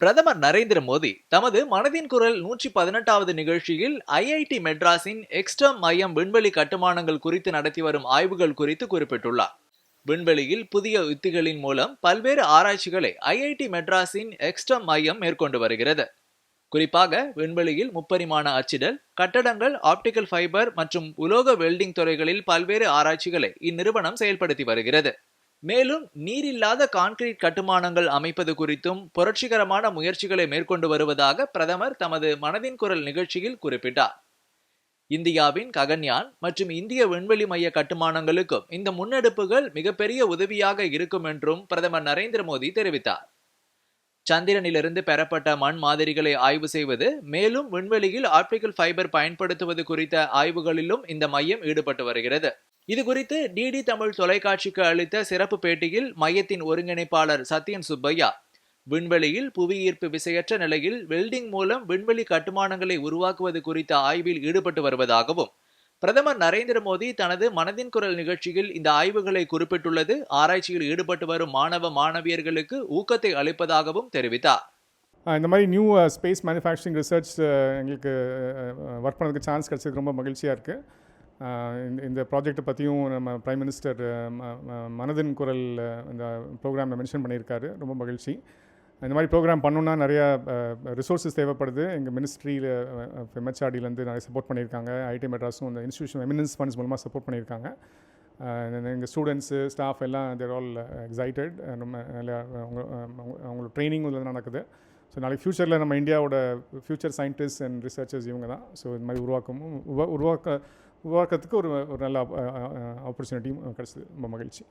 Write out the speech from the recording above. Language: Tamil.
பிரதமர் நரேந்திர மோடி தமது மனதின் குரல் நூற்றி பதினெட்டாவது நிகழ்ச்சியில் ஐஐடி மெட்ராஸின் எக்ஸ்டம் மையம் விண்வெளி கட்டுமானங்கள் குறித்து நடத்தி வரும் ஆய்வுகள் குறித்து குறிப்பிட்டுள்ளார். விண்வெளியில் புதிய யுத்திகளின் மூலம் பல்வேறு ஆராய்ச்சிகளை ஐஐடி மெட்ராஸின் எக்ஸ்டம் மையம் மேற்கொண்டு வருகிறது. குறிப்பாக விண்வெளியில் முப்பரிமாண அச்சிடல் கட்டடங்கள் ஆப்டிகல் ஃபைபர் மற்றும் உலோக வெல்டிங் துறைகளில் பல்வேறு ஆராய்ச்சிகளை இந்நிறுவனம் செயல்படுத்தி வருகிறது. மேலும் நீரில்லாத கான்கிரீட் கட்டுமானங்கள் அமைப்பது குறித்தும் புரட்சிகரமான முயற்சிகளை மேற்கொண்டு வருவதாக பிரதமர் தமது மனதின் குரல் நிகழ்ச்சியில் குறிப்பிட்டார். இந்தியாவின் ககன்யான் மற்றும் இந்திய விண்வெளி மைய கட்டுமானங்களுக்கும் இந்த முன்னெடுப்புகள் மிகப்பெரிய உதவியாக இருக்கும் என்றும் பிரதமர் நரேந்திர மோடி தெரிவித்தார். சந்திரனிலிருந்து பெறப்பட்ட மண் மாதிரிகளை ஆய்வு செய்வது மேலும் விண்வெளியில் ஆப்டிகல் ஃபைபர் பயன்படுத்துவது குறித்த ஆய்வுகளிலும் இந்த மையம் ஈடுபட்டு வருகிறது. இது குறித்து டிடி தமிழ் தொலைக்காட்சிக்கு அளித்த சிறப்பு பேட்டியில் மையத்தின் ஒருங்கிணைப்பாளர் சத்யன் சுப்பையா விண்வெளியில் புவியீர்ப்பு விசையற்ற நிலையில் வெல்டிங் மூலம் விண்வெளி கட்டுமானங்களை உருவாக்குவது குறித்த ஆய்வில் ஈடுபட்டு வருவதாகவும் பிரதமர் நரேந்திர மோடி தனது மனதின் குரல் நிகழ்ச்சியில் இந்த ஆய்வுகளை குறிப்பிட்டுள்ளது. ஆராய்ச்சியில் ஈடுபட்டு வரும் மாணவ மாணவியர்களுக்கு ஊக்கத்தை அளிப்பதாகவும் தெரிவித்தார். இந்த மாதிரி நியூ ஸ்பேஸ் மேனுஃபேக்சரிங் ரிசர்ச் எங்களுக்கு ஒர்க் பண்ணதுக்கு சான்ஸ் கிடச்சதுக்கு ரொம்ப மகிழ்ச்சியாக இருக்குது இந்த இந்த ப்ராஜெக்ட்டை பற்றியும் நம்ம ப்ரைம் மினிஸ்டர் மனதின் குரல் இந்த ப்ரோக்ராமில் மென்ஷன் பண்ணியிருக்காரு. ரொம்ப மகிழ்ச்சி. இந்த மாதிரி ப்ரோக்ராம் பண்ணணுன்னா நிறையா ரிசோர்ஸஸ் தேவைப்படுது. எங்கள் மினிஸ்ட்ரியில் எம்ஹெச்ஆர்டிலேருந்து நிறைய சப்போர்ட் பண்ணியிருக்காங்க. ஐடி மெட்ராஸும் இந்த இன்ஸ்டியூஷன் எமினன்ஸ் ஃபண்ட்ஸ் மூலமாக சப்போர்ட் பண்ணியிருக்காங்க. எங்கள் ஸ்டூடெண்ட்ஸு ஸ்டாஃப் எல்லாம் தேர் ஆல் எக்ஸைட்டட் ரொம்ப அவங்க அவங்க- அவங்களோட ட்ரைனிங் இதில் நடக்குது. ஸோ நாளைக்கு ஃப்யூச்சரில் நம்ம இந்தியாவோட ஃப்யூச்சர் சயின்டிஸ்ட் அண்ட் ரிசர்ச்சர்ஸ் இவங்க தான் ஸோ இது மாதிரி உருவாக்கமும் உருவாக்க உருவாக்கத்துக்கு ஒரு ஒரு நல்ல ஆப்பர்ச்சுனிட்டியும் கிடச்சிது. ரொம்ப மகிழ்ச்சி.